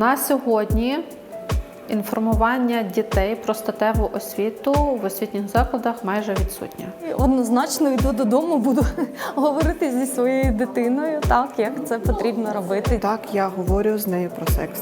На сьогодні інформування дітей про статеву освіту в освітніх закладах майже відсутнє. Однозначно йду додому, буду говорити зі своєю дитиною, так як це потрібно робити. Так, я говорю з нею про секс.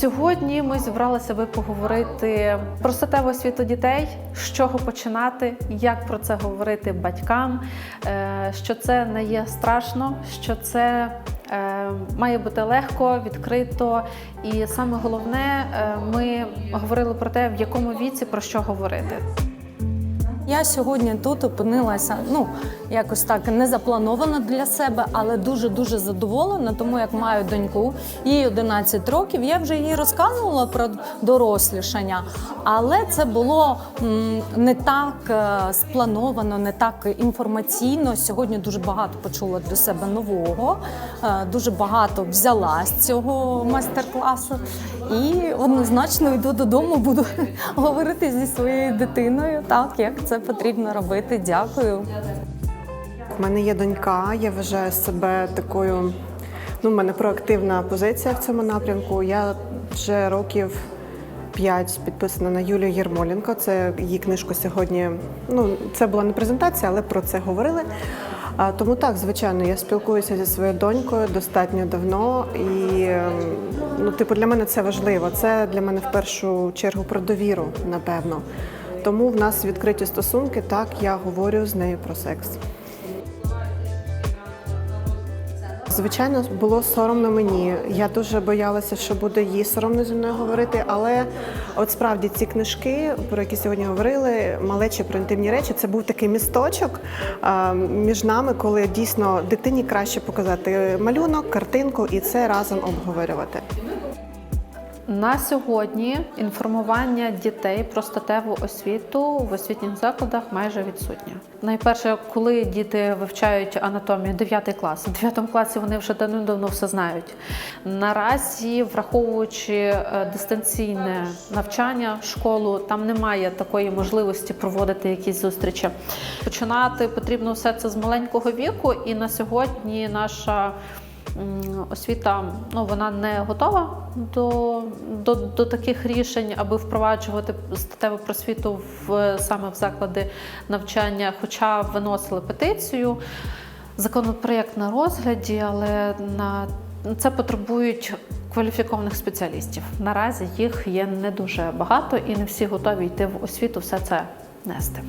Сьогодні ми зібралися би поговорити про статеву освіту дітей, з чого починати, як про це говорити батькам, е, що це не є страшно, що це е, має бути легко, відкрито. І саме головне, е, ми говорили про те, в якому віці про що говорити. Я сьогодні тут опинилася, ну якось так не заплановано для себе, але дуже дуже задоволена, тому як маю доньку, їй 11 років. Я вже їй розказувала про дорослішання, але це було не так е, сплановано, не так інформаційно. Сьогодні дуже багато почула для себе нового, е, дуже багато взяла з цього майстер-класу. І однозначно йду додому, буду говорити зі своєю дитиною, так як це потрібно робити. Дякую. У мене є донька, я вважаю себе такою. Ну, в мене проактивна позиція в цьому напрямку. Я вже років п'ять підписана на Юлію Єрмоленко. Це її книжку сьогодні. Ну, це була не презентація, але про це говорили. А, тому так, звичайно, я спілкуюся зі своєю донькою достатньо давно, і ну, типу, для мене це важливо. Це для мене в першу чергу про довіру, напевно. Тому в нас відкриті стосунки. Так, я говорю з нею про секс. Звичайно, було соромно мені. Я дуже боялася, що буде їй соромно зі мною говорити. Але от справді ці книжки, про які сьогодні говорили, малечі про інтимні речі, це був такий місточок між нами, коли дійсно дитині краще показати малюнок, картинку і це разом обговорювати. На сьогодні інформування дітей про статеву освіту в освітніх закладах майже відсутнє. Найперше, коли діти вивчають анатомію 9 клас, в 9 класі вони вже давно все знають. Наразі, враховуючи е, дистанційне навчання, школу, там немає такої можливості проводити якісь зустрічі. Починати потрібно все це з маленького віку, і на сьогодні наша освіта ну, вона не готова до, до, до таких рішень, аби впроваджувати статеву просвіту в саме в заклади навчання, хоча виносили петицію. Законопроєкт на розгляді, але на це потребують кваліфікованих спеціалістів. Наразі їх є не дуже багато і не всі готові йти в освіту все це нести.